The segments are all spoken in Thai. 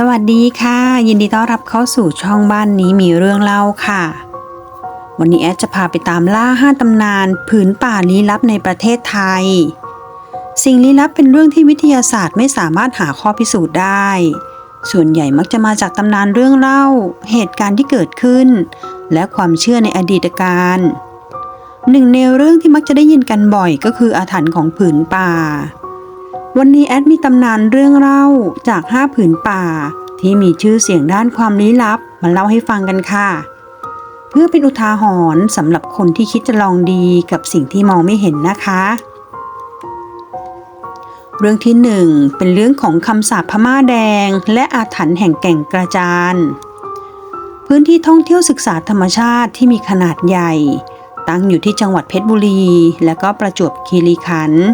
สวัสดีค่ะ ยินดีต้อนรับเข้าสู่ช่องบ้านนี้มีเรื่องเล่าค่ะ วันนี้แอดจะพาไปตามล่าห้าตำนาน ผืนป่าลี้ลับในประเทศไทย สิ่งลี้ลับเป็นเรื่องที่วิทยาศาสตร์ไม่สามารถหาข้อพิสูจน์ได้ ส่วนใหญ่มักจะมาจากตำนานเรื่องเล่า เหตุการณ์ที่เกิดขึ้น และความเชื่อในอดีตการหนึ่งในเรื่องที่มักจะได้ยินกันบ่อยก็คืออาถรรพ์ของผืนป่า วันนี้แอดมีตำนานเรื่องเล่าจากห้าผืนป่า ที่มีชื่อเสียงด้านความลี้ลับมาเล่าให้ฟังกันค่ะ เพื่อเป็นอุทาหรณ์สำหรับคนที่คิดจะลองดีกับสิ่งที่มองไม่เห็นนะคะ เรื่องที่หนึ่งเป็นเรื่องของคำสาปพม่าแดง และอาถรรพ์แห่งแก่งกระจานพื้นที่ท่องเที่ยวศึกษาธรรมชาติที่มีขนาดใหญ่ ตั้งอยู่ที่จังหวัดเพชรบุรี และก็ประจวบคีรีขันธ์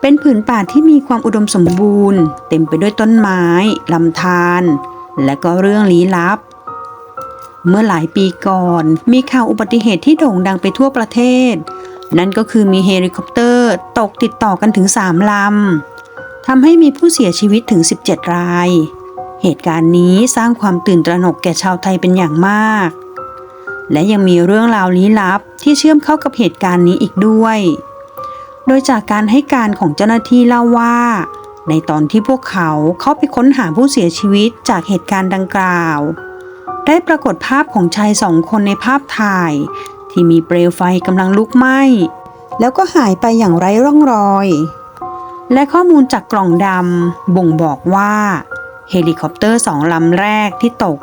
เป็นผืนป่าที่มีความอุดมสมบูรณ์ เต็มไปด้วยต้นไม้ลำธารและก็เรื่องลี้ลับ เมื่อหลายปีก่อน มีข่าวอุบัติเหตุที่โด่งดังไปทั่วประเทศ นั่นก็คือมีเฮลิคอปเตอร์ตกติดต่อกันถึง3ลำทำให้มีผู้เสียชีวิตถึง 17 ราย เหตุการณ์นี้สร้างความตื่นตระหนกแก่ชาวไทยเป็นอย่างมาก และยังมีเรื่องราวลี้ลับที่เชื่อมเข้ากับเหตุการณ์นี้อีกด้วย โดยจากการให้การของเจ้าหน้าที่เล่าว่า ในตอนที่พวกเขาเข้าไปค้นหาผู้เสียชีวิตจากเหตุการณ์ดังกล่าว ได้ปรากฏภาพของชายสองคนในภาพถ่าย ที่มีเปลวไฟกำลังลุกไหม้ แล้วก็หายไปอย่างไร้ร่องรอย และข้อมูลจากกล่องดำบ่งบอกว่า เฮลิคอปเตอร์สองลำแรกที่ตก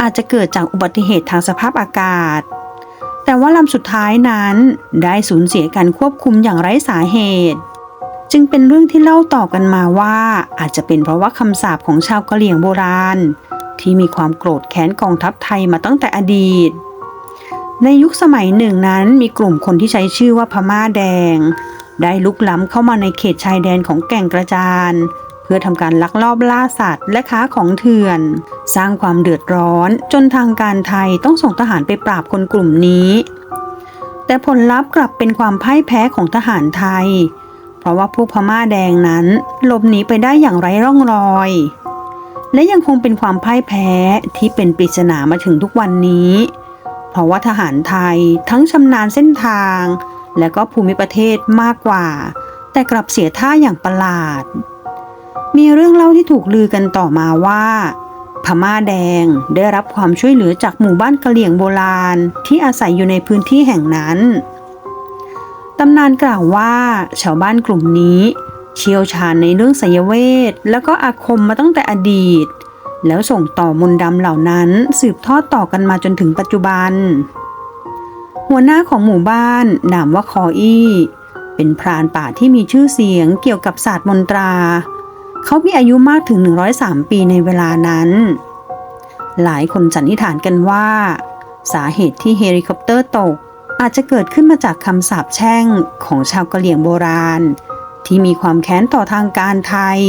อาจจะเกิดจากอุบัติเหตุทางสภาพอากาศ แต่ว่าลำสุดท้ายนั้นได้สูญเสียการควบคุมอย่างไร้สาเหตุ จึงเป็นเรื่องที่เล่าต่อกันมาว่าอาจจะเป็นเพราะว่าคำสาปของชาวกะเหรี่ยงโบราณ ที่มีความโกรธแค้นกองทัพไทยมาตั้งแต่อดีต ในยุคสมัยหนึ่งนั้นมีกลุ่มคนที่ใช้ชื่อว่าพม่าแดง ได้ลุกล้ำเข้ามาในเขตชายแดนของแก่งกระจาน เพื่อทำการลักลอบล่าสัตว์ และค้าของเถื่อน สร้างความเดือดร้อน จนทางการไทยต้องส่งทหารไปปราบคนกลุ่มนี้ แต่ผลลัพธ์กลับเป็นความพ่ายแพ้ของทหารไทย เพราะว่าพวกพม่าแดงนั้นหลบหนีไปได้อย่างไร้ร่องรอย และยังคงเป็นความพ่ายแพ้ที่เป็นปริศนามาถึงทุกวันนี้เพราะว่าทหารไทยทั้งชำนาญเส้นทาง และก็ภูมิประเทศมากกว่า แต่กลับเสียท่าอย่างประหลาด มีเรื่องเล่าที่ถูกลือกันต่อมาว่า พม่าแดงได้รับความช่วยเหลือจากหมู่บ้านกะเหลี่ยงโบราณที่อาศัยอยู่ในพื้นที่แห่งนั้นตำนานกล่าวว่าชาวบ้านกลุ่มนี้ เชี่ยวชาญในเรื่องไสยเวทแล้วก็อาคมมาตั้งแต่อดีต แล้วส่งต่อมนต์ดำเหล่านั้นสืบทอดต่อกันมาจนถึงปัจจุบัน หัวหน้าของหมู่บ้านนามว่าคออี้ เป็นพรานป่าที่มีชื่อเสียงเกี่ยวกับศาสตร์มนตรา เขามีอายุมากถึง 103 ปีในเวลานั้น หลายคนสันนิษฐานกันว่า สาเหตุที่เฮลิคอปเตอร์ตก อาจจะเกิดขึ้นมาจากคำสาปแช่งของชาวกะเหรี่ยงโบราณ ที่มีความแค้นต่อทางการไทย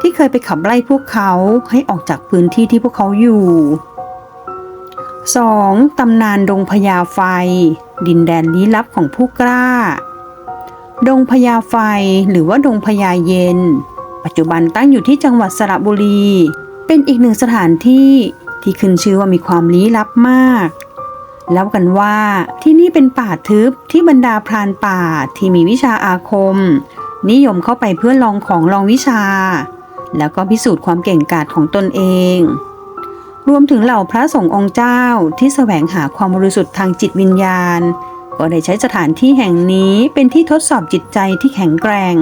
ที่เคยไปขับไล่พวกเขาให้ออกจากพื้นที่ที่พวกเขาอยู่ 2. ตำนานดงพญาไฟ ดินแดนลี้ลับของผู้กล้า ดงพญาไฟหรือว่าดงพญาเย็น ปัจจุบันตั้งอยู่ที่จังหวัดสระบุรี เป็นอีกหนึ่งสถานที่ที่ขึ้นชื่อว่ามีความลี้ลับมากเล่ากันว่าที่นี่เป็นป่าทึบที่บรรดาพรานป่าที่มีวิชาอาคม นิยมเข้าไปเพื่อลองของลองวิชา แล้วก็พิสูจน์ความเก่งกาจของตนเอง รวมถึงเหล่าพระสงฆ์องค์เจ้าที่แสวงหาความบริสุทธิ์ทางจิตวิญญาณ ก็ได้ใช้สถานที่แห่งนี้เป็นที่ทดสอบจิตใจที่แข็งแกร่ง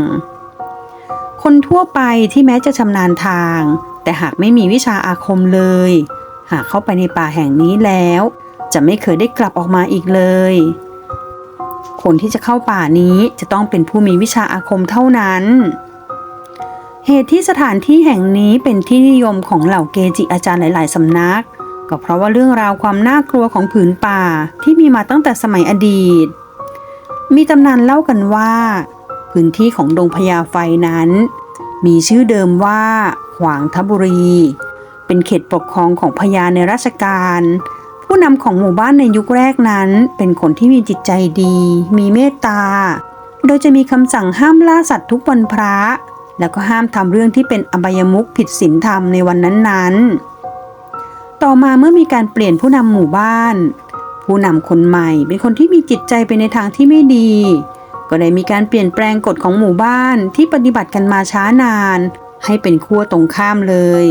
คนทั่วไปที่แม้จะชำนาญทาง แต่หากไม่มีวิชาอาคมเลย หากเข้าไปในป่าแห่งนี้แล้ว จะไม่เคยได้กลับออกมาอีกเลย คนที่จะเข้าป่านี้จะต้องเป็นผู้มีวิชาอาคมเท่านั้น เหตุที่สถานที่แห่งนี้เป็นที่นิยมของเหล่าเกจิอาจารย์หลาย ๆ สำนัก ก็เพราะว่าเรื่องราวความน่ากลัวของผืนป่าที่มีมาตั้งแต่สมัยอดีต มีตำนานเล่ากันว่า พื้นที่ของดงพญาไฟนั้น มีชื่อเดิมว่าขวางทบุรี เป็นเขตปกครองของพญาในราชการ ผู้นำของหมู่บ้านในยุคแรกนั้น เป็นคนที่มีจิตใจดี มีเมตตา โดยจะมีคำสั่งห้ามล่าสัตว์ทุกวันพระ แล้วก็ห้ามทำเรื่องที่เป็นอบายมุขผิดศีลธรรมในวันนั้นๆ ต่อมาเมื่อมีการเปลี่ยนผู้นำหมู่บ้าน ผู้นำคนใหม่เป็นคนที่มีจิตใจไปในทางที่ไม่ดี ก็ได้มีการเปลี่ยนแปลงกฎของหมู่บ้านที่ปฏิบัติกันมาช้านาน ให้เป็นขั้วตรงข้ามเลย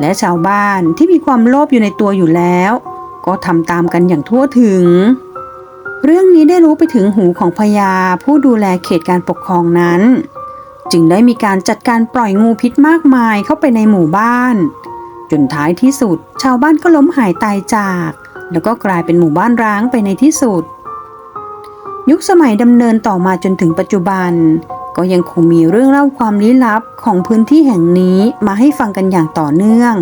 และชาวบ้านที่มีความโลภอยู่ในตัวอยู่แล้ว ก็ทำตามกันอย่างทั่วถึง เรื่องนี้ได้รู้ไปถึงหูของพญาผู้ดูแลเขตการปกครองนั้น จึงได้มีการจัดการปล่อยงูพิษมากมายเข้าไปในหมู่บ้าน จนท้ายที่สุด ชาวบ้านก็ล้มหายตายจาก แล้วก็กลายเป็นหมู่บ้านร้างไปในที่สุด ยุคสมัยดำเนินต่อมาจนถึงปัจจุบัน ก็ยังคงมีเรื่องเล่าความลี้ลับของพื้นที่แห่งนี้มาให้ฟังกันอย่างต่อเนื่อง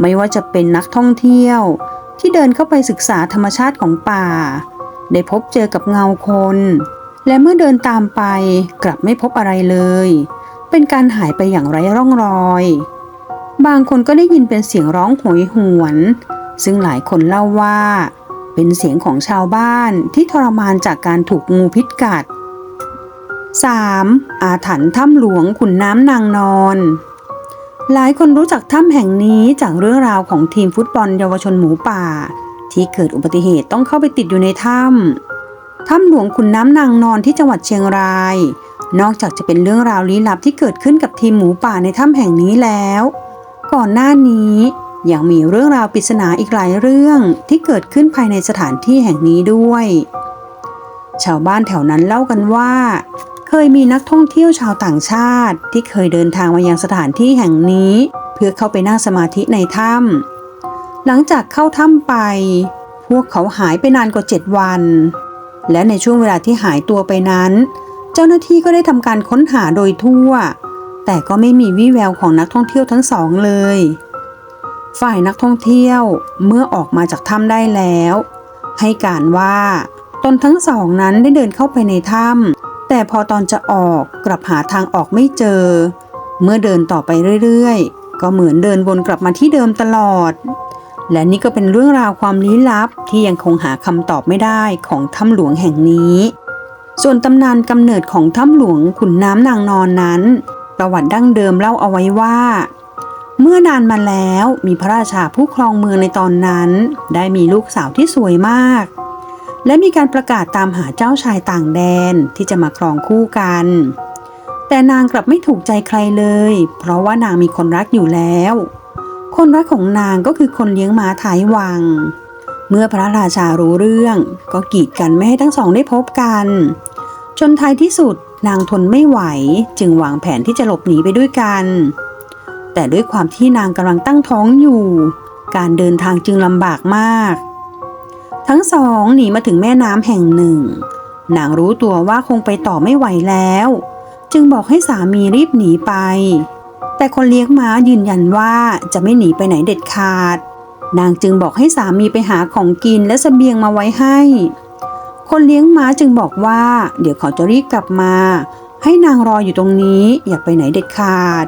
ไม่ว่าจะเป็นนักท่องเที่ยว ที่เดินเข้าไปศึกษาธรรมชาติของป่า ได้พบเจอกับเงาคน และเมื่อเดินตามไปกลับไม่พบอะไรเลย เป็นการหายไปอย่างไร้ร่องรอย บางคนก็ได้ยินเป็นเสียงร้องโหยหวน ซึ่งหลายคนเล่าว่า เป็นเสียงของชาวบ้านที่ทรมานจากการถูกงูพิษกัด 3. อาถรรพ์ถ้ำหลวงขุนน้ำนางนอน หลายคนรู้จักถ้ำแห่งนี้จากเรื่องราวของทีมฟุตบอลเยาวชนหมูป่า ที่เกิดอุบัติเหตุต้องเข้าไปติดอยู่ในถ้ำถ้ำหลวงขุนน้ำนางนอนที่จังหวัดเชียงราย นอกจากจะเป็นเรื่องราวลี้ลับที่เกิดขึ้นกับทีมหมูป่าในถ้ำแห่งนี้แล้ว ก่อนหน้านี้ ยังมีเรื่องราวปริศนาอีกหลายเรื่องที่เกิดขึ้นภายในสถานที่แห่งนี้ด้วย ชาวบ้านแถวนั้นเล่ากันว่า เคยมีนักท่องเที่ยวชาวต่างชาติ ที่เคยเดินทางมายังสถานที่แห่งนี้ เพื่อเข้าไปนั่งสมาธิในถ้ำหลังจากเข้าถ้ำไป พวกเขาหายไปนานกว่า 7 วัน และในช่วงเวลาที่หายตัวไปนั้น เจ้าหน้าที่ก็ได้ทำการค้นหาโดยทั่ว แต่ก็ไม่มีวี่แววของนักท่องเที่ยวทั้งสองเลย ฝ่ายนักท่องเที่ยวเมื่อออกมาจากถ้ำได้แล้ว ให้การว่าตนทั้งสองนั้นได้เดินเข้าไปในถ้ำแต่พอตอนจะออกกลับหาทางออกไม่เจอ เมื่อเดินต่อไปเรื่อยๆ ก็เหมือนเดินวนกลับมาที่เดิมตลอด และนี่ก็เป็นเรื่องราวความลี้ลับที่ยังคงหาคำตอบไม่ได้ของถ้ำหลวงแห่งนี้ ส่วนตำนานกำเนิดของถ้ำหลวงขุนน้ำนางนอนนั้น ประวัติดั้งเดิมเล่าเอาไว้ว่า เมื่อนานมาแล้วมีพระราชาผู้ครองเมืองในตอนนั้น ได้มีลูกสาวที่สวยมาก และมีการประกาศตามหาเจ้าชายต่างแดนที่จะมาครองคู่กัน แต่นางกลับไม่ถูกใจใครเลย เพราะว่านางมีคนรักอยู่แล้ว คนรักของนางก็คือคนเลี้ยงม้าท้ายวัง เมื่อพระราชารู้เรื่องก็กีดกันไม่ให้ทั้งสองได้พบกัน จนท้ายที่สุดนางทนไม่ไหว จึงวางแผนที่จะหลบหนีไปด้วยกัน แต่ด้วยความที่นางกำลังตั้งท้องอยู่ การเดินทางจึงลำบากมาก ทั้งสองหนีมาถึงแม่น้ำแห่งหนึ่ง นางรู้ตัวว่าคงไปต่อไม่ไหวแล้ว จึงบอกให้สามีรีบหนีไป แต่คนเลี้ยงม้ายืนยันว่าจะไม่หนีไปไหนเด็ดขาด นางจึงบอกให้สามีไปหาของกินและเสบียงมาไว้ให้ คนเลี้ยงม้าจึงบอกว่า เดี๋ยวเขาจะรีบกลับมา ให้นางรออยู่ตรงนี้อย่าไปไหนเด็ดขาด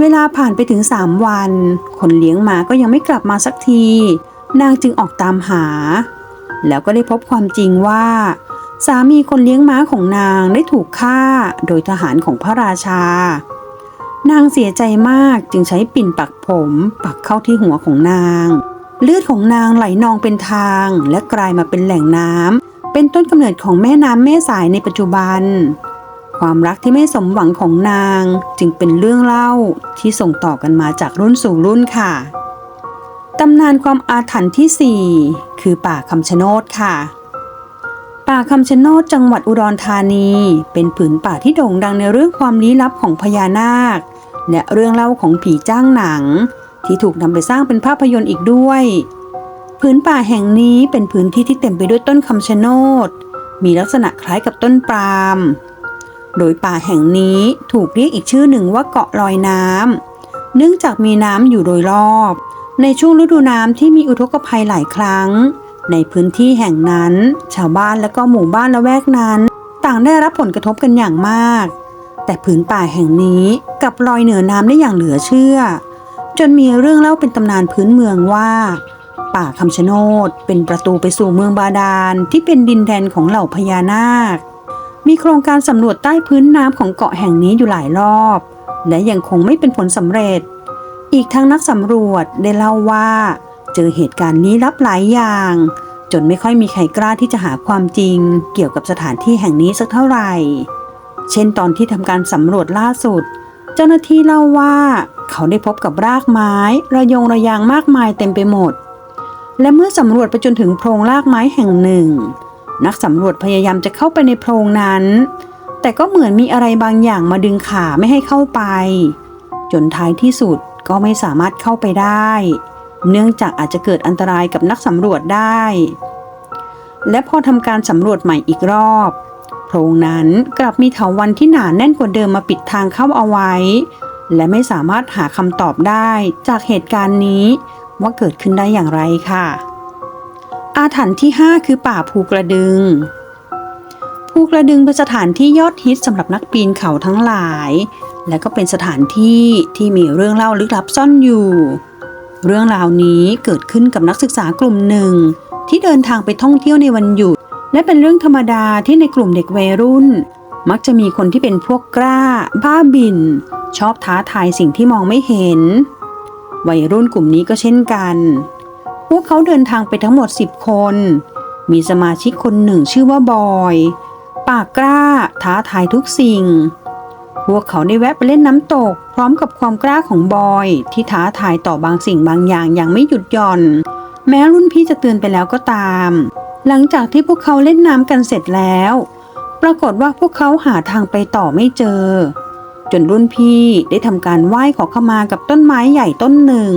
เวลาผ่านไปถึงสามวัน คนเลี้ยงม้าก็ยังไม่กลับมาสักที นางจึงออกตามหา แล้วก็ได้พบความจริงว่า สามีคนเลี้ยงม้าของนางได้ถูกฆ่าโดยทหารของพระราชา นางเสียใจมากจึงใช้ปิ่นปักผม ปักเข้าที่หัวของนาง เลือดของนางไหลนองเป็นทางและกลายมาเป็นแหล่งน้ำเป็นต้นกำเนิดของแม่น้ำแม่สายในปัจจุบัน ความรักที่ไม่สมหวังของนาง จึงเป็นเรื่องเล่าที่ส่งต่อกันมาจากรุ่นสู่รุ่นค่ะ ตำนานความอาถรรพ์ที่ 4 คือป่าคำชะโนดค่ะ ป่าคำชะโนดจังหวัดอุดรธานี เป็นผืนป่าที่โด่งดังในเรื่องความลี้ลับของพญานาค และเรื่องเล่าของผีจ้างหนัง ที่ถูกนำไปสร้างเป็นภาพยนตร์อีกด้วยผืนป่าแห่งนี้เป็นพื้นที่ที่เต็มไปด้วยต้นคำชะโนด มีลักษณะคล้ายกับต้นปาล์ม โดยป่าแห่งนี้ถูกเรียกอีกชื่อหนึ่งว่าเกาะลอยน้ำเนื่องจากมีน้ำอยู่โดยรอบ ในช่วงฤดูน้ำที่มีอุทกภัยหลายครั้ง ในพื้นที่แห่งนั้น ชาวบ้านและก็หมู่บ้านละแวกนั้น ต่างได้รับผลกระทบกันอย่างมาก แต่ผืนป่าแห่งนี้กลับลอยเหนือน้ำได้อย่างเหลือเชื่อ จนมีเรื่องเล่าเป็นตำนานพื้นเมืองว่าป่าคำชะโนดเป็นประตูไปสู่เมืองบาดาลที่เป็นดินแดนของเหล่าพญานาค มีโครงการสำรวจใต้พื้นน้ำของเกาะแห่งนี้อยู่หลายรอบ และยังคงไม่เป็นผลสำเร็จ อีกทั้งนักสำรวจได้เล่าว่า เจอเหตุการณ์ลี้ลับหลายอย่าง จนไม่ค่อยมีใครกล้าที่จะหาความจริง เกี่ยวกับสถานที่แห่งนี้สักเท่าไหร่ เช่นตอนที่ทำการสำรวจล่าสุด เจ้าหน้าที่เล่าว่า เขาได้พบกับรากไม้ ระยงระยางมากมายเต็มไปหมด และเมื่อสำรวจไปจนถึงโพรงรากไม้แห่งหนึ่ง นักสำรวจพยายามจะเข้าไปในโพรงนั้น แต่ก็เหมือนมีอะไรบางอย่างมาดึงขาไม่ให้เข้าไป จนท้ายที่สุดก็ไม่สามารถเข้าไปได้ เนื่องจากอาจจะเกิดอันตรายกับนักสำรวจได้ และพอทำการสำรวจใหม่อีกรอบ โพรงนั้นกลับมีเถาวันที่หนาแน่นกว่าเดิมมาปิดทางเข้าเอาไว้ และไม่สามารถหาคำตอบได้จากเหตุการณ์นี้ว่าเกิดขึ้นได้อย่างไรค่ะ อาถรรพ์ที่ 5 คือป่าภูกระดึง ภูกระดึงเป็นสถานที่ยอดฮิตสำหรับนักปีนเขาทั้งหลาย และก็เป็นสถานที่ที่มีเรื่องเล่าลึกลับซ่อนอยู่ เรื่องราวนี้เกิดขึ้นกับนักศึกษากลุ่มหนึ่ง ที่เดินทางไปท่องเที่ยวในวันหยุด และเป็นเรื่องธรรมดาที่ในกลุ่มเด็กวัยรุ่น มักจะมีคนที่เป็นพวกกล้า บ้าบิน ชอบท้าทายสิ่งที่มองไม่เห็น วัยรุ่นกลุ่มนี้ก็เช่นกัน วกเขาเดินทางไปทั้งหมด 10 คน มีสมาชิกคนหนึ่งชื่อว่าบอย ปากกล้า ท้าทายทุกสิ่ง พวกเขาได้แวะไปเล่นน้ำตก พร้อมกับความกล้าของบอยที่ท้าทายต่อบางสิ่งบางอย่างอย่างไม่หยุดหย่อน แม้รุ่นพี่จะเตือนไปแล้วก็ตาม หลังจากที่พวกเขาเล่นน้ำกันเสร็จแล้ว ปรากฏว่าพวกเขาหาทางไปต่อไม่เจอ จนรุ่นพี่ได้ทำการไหว้ขอขมากับต้นไม้ใหญ่ต้นหนึ่ง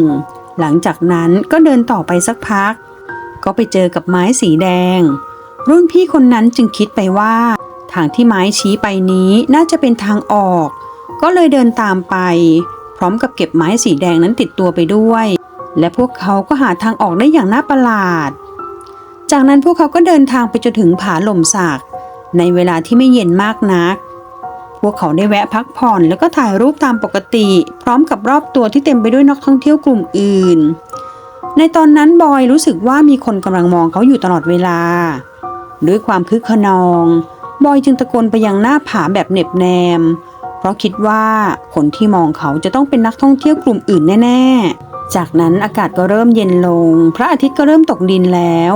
หลังจากนั้นก็เดินต่อไปสักพัก ก็ไปเจอกับไม้สีแดง รุ่นพี่คนนั้นจึงคิดไปว่า ทางที่ไม้ชี้ไปนี้น่าจะเป็นทางออก ก็เลยเดินตามไป พร้อมกับเก็บไม้สีแดงนั้นติดตัวไปด้วย และพวกเขาก็หาทางออกได้อย่างน่าประหลาด จากนั้นพวกเขาก็เดินทางไปจนถึงผาหล่มสักในเวลาที่ไม่เย็นมากนัก พวกเขาได้แวะพักผ่อนแล้วก็ถ่ายรูปตามปกติ พร้อมกับรอบตัวที่เต็มไปด้วยนักท่องเที่ยวกลุ่มอื่น ในตอนนั้นบอยรู้สึกว่ามีคนกำลังมองเขาอยู่ตลอดเวลา ด้วยความคึกขนอง บอยจึงตะโกนไปยังหน้าผาแบบเหน็บแนม เพราะคิดว่าคนที่มองเขาจะต้องเป็นนักท่องเที่ยวกลุ่มอื่นแน่ ๆ จากนั้นอากาศก็เริ่มเย็นลง พระอาทิตย์ก็เริ่มตกดินแล้ว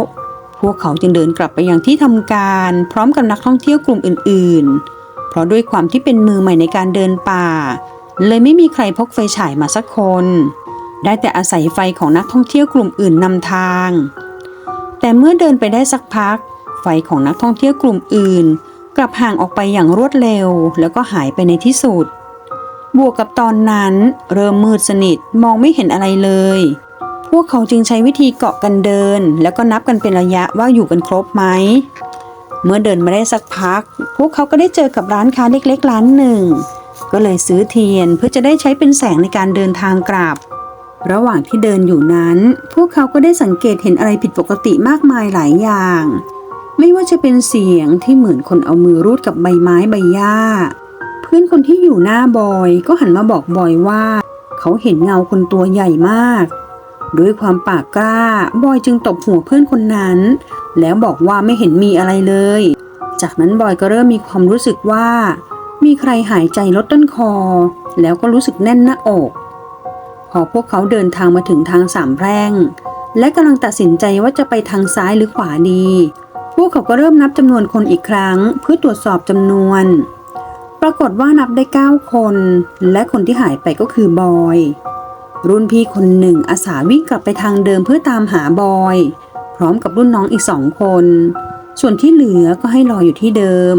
พวกเขาจึงเดินกลับไปยังที่ทำการ พร้อมกับนักท่องเที่ยวกลุ่มอื่น ๆ เพราะด้วยความที่เป็นมือใหม่ในการเดินป่า เลยไม่มีใครพกไฟฉายมาสักคน ได้แต่อาศัยไฟของนักท่องเที่ยวกลุ่มอื่นนำทาง แต่เมื่อเดินไปได้สักพัก ไฟของนักท่องเที่ยวกลุ่มอื่น กลับห่างออกไปอย่างรวดเร็ว แล้วก็หายไปในที่สุด บวกกับตอนนั้น เริ่มมืดสนิทมองไม่เห็นอะไรเลย พวกเขาจึงใช้วิธีเกาะกันเดิน แล้วก็นับกันเป็นระยะว่าอยู่กันครบไหม เมื่อเดินมาได้สักพัก พวกเขาก็ได้เจอกับร้านค้าเล็กๆ ร้านหนึ่ง ก็เลยซื้อเทียนเพื่อจะได้ใช้เป็นแสงในการเดินทางกลับ ระหว่างที่เดินอยู่นั้น พวกเขาก็ได้สังเกตเห็นอะไรผิดปกติมากมายหลายอย่าง ไม่ว่าจะเป็นเสียงที่เหมือนคนเอามือรูดกับใบไม้ใบหญ้า เพื่อนคนที่อยู่หน้าบอยก็หันมาบอกบอยว่า เขาเห็นเงาคนตัวใหญ่มาก ด้วยความปากกล้าบอยจึงตบหัวเพื่อนคนนั้น แล้วบอกว่าไม่เห็นมีอะไรเลย จากนั้นบอยก็เริ่มมีความรู้สึกว่า มีใครหายใจลดต้นคอ แล้วก็รู้สึกแน่นหน้าอก พอพวกเขาเดินทางมาถึงทางสามแพร่ง และกำลังตัดสินใจว่าจะไปทางซ้ายหรือขวาดี พวกเขาก็เริ่มนับจำนวนคนอีกครั้ง เพื่อตรวจสอบจำนวน ปรากฏว่านับได้ 9 คน และคนที่หายไปก็คือบอย รุ่นพี่คนหนึ่งอาสาวิ่งกลับไปทางเดิมเพื่อตามหาบอย ร้อมกับรุ่นน้องอีกสองคน ส่วนที่เหลือก็ให้รออยู่ที่เดิม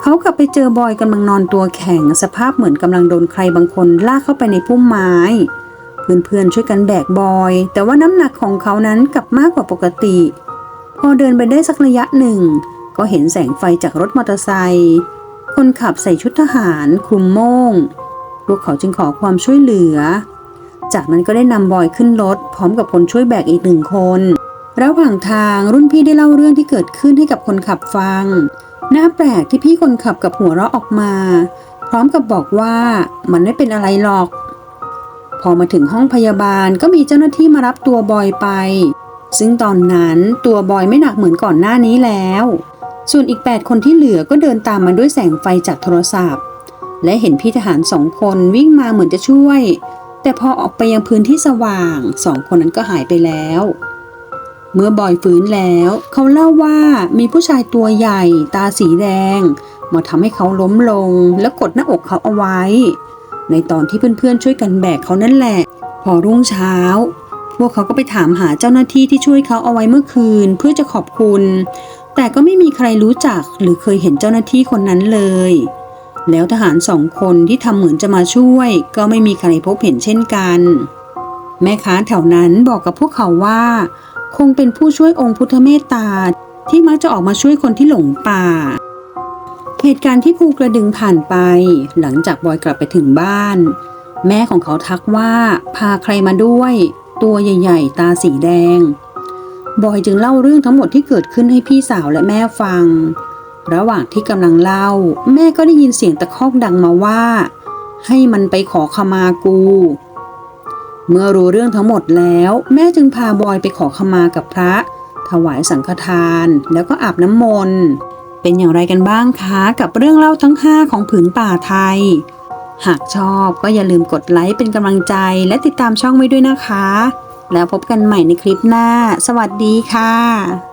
เขากลับไปเจอบอยกำลังนอนตัวแข็งสภาพเหมือนกำลังโดนใครบางคนลากเข้าไปในพุ่มไม้ เพื่อนๆช่วยกันแบกบอย แต่ว่าน้ำหนักของเขานั้นกลับมากกว่าปกติ พอเดินไปได้สักระยะหนึ่ง ก็เห็นแสงไฟจากรถมอเตอร์ไซค์คนขับใส่ชุดทหารคลุมโม่งพวกเขาจึงขอความช่วยเหลือ จากนั้นก็ได้นำบอยขึ้นรถพร้อมกับคนช่วยแบกอีกหนึ่งคน ระหว่างทางรุ่นพี่ได้เล่าเรื่องที่เกิดขึ้นให้กับคนขับฟัง น่าแปลกที่พี่คนขับกับหัวเราะออกมา พร้อมกับบอกว่ามันไม่เป็นอะไรหรอก พอมาถึงห้องพยาบาลก็มีเจ้าหน้าที่มารับตัวบอยไป ซึ่งตอนนั้นตัวบอยไม่หนักเหมือนก่อนหน้านี้แล้ว ส่วนอีก 8 คนที่เหลือก็เดินตามมาด้วยแสงไฟจากโทรศัพท์ และเห็นพี่ทหารสองคนวิ่งมาเหมือนจะช่วย แต่พอออกไปยังพื้นที่สว่างสองคนนั้นก็หายไปแล้ว เมื่อบอยฟื้นแล้ว เขาเล่าว่ามีผู้ชายตัวใหญ่ตาสีแดง มาทำให้เขาล้มลง แล้วกดหน้าอกเขาเอาไว้ ในตอนที่เพื่อนๆช่วยกันแบกเขานั่นแหละ พอรุ่งเช้า พวกเขาก็ไปถามหาเจ้าหน้าที่ที่ช่วยเขาเอาไว้เมื่อคืนเพื่อจะขอบคุณ แต่ก็ไม่มีใครรู้จักหรือเคยเห็นเจ้าหน้าที่คนนั้นเลย แล้วทหารสองคนที่ทำเหมือนจะมาช่วย ก็ไม่มีใครพบเห็นเช่นกัน แม่ค้าแถวนั้นบอกกับพวกเขาว่า คงเป็นผู้ช่วยองค์พุทธเมตตาที่มักจะออกมาช่วยคนที่หลงป่า เหตุการณ์ที่ภูกระดึงผ่านไป หลังจากบอยกลับไปถึงบ้าน แม่ของเขาทักว่าพาใครมาด้วย ตัวใหญ่ ๆ ตาสีแดง บอยจึงเล่าเรื่องทั้งหมดที่เกิดขึ้นให้พี่สาวและแม่ฟัง ระหว่างที่กำลังเล่า แม่ก็ได้ยินเสียงตะคอกดังมาว่า ให้มันไปขอขมากู เมื่อรู้เรื่องทั้งหมดแล้ว แม่จึงพาบอยไปขอขมากับพระ ถวายสังฆทาน แล้วก็อาบน้ำมนต์ เป็นอย่างไรกันบ้างคะกับเรื่องเล่าทั้ง 5 ของผืนป่าไทย หากชอบก็อย่าลืมกดไลค์เป็นกำลังใจและติดตามช่องไว้ด้วยนะคะ แล้วพบกันใหม่ในคลิปหน้า สวัสดีค่ะ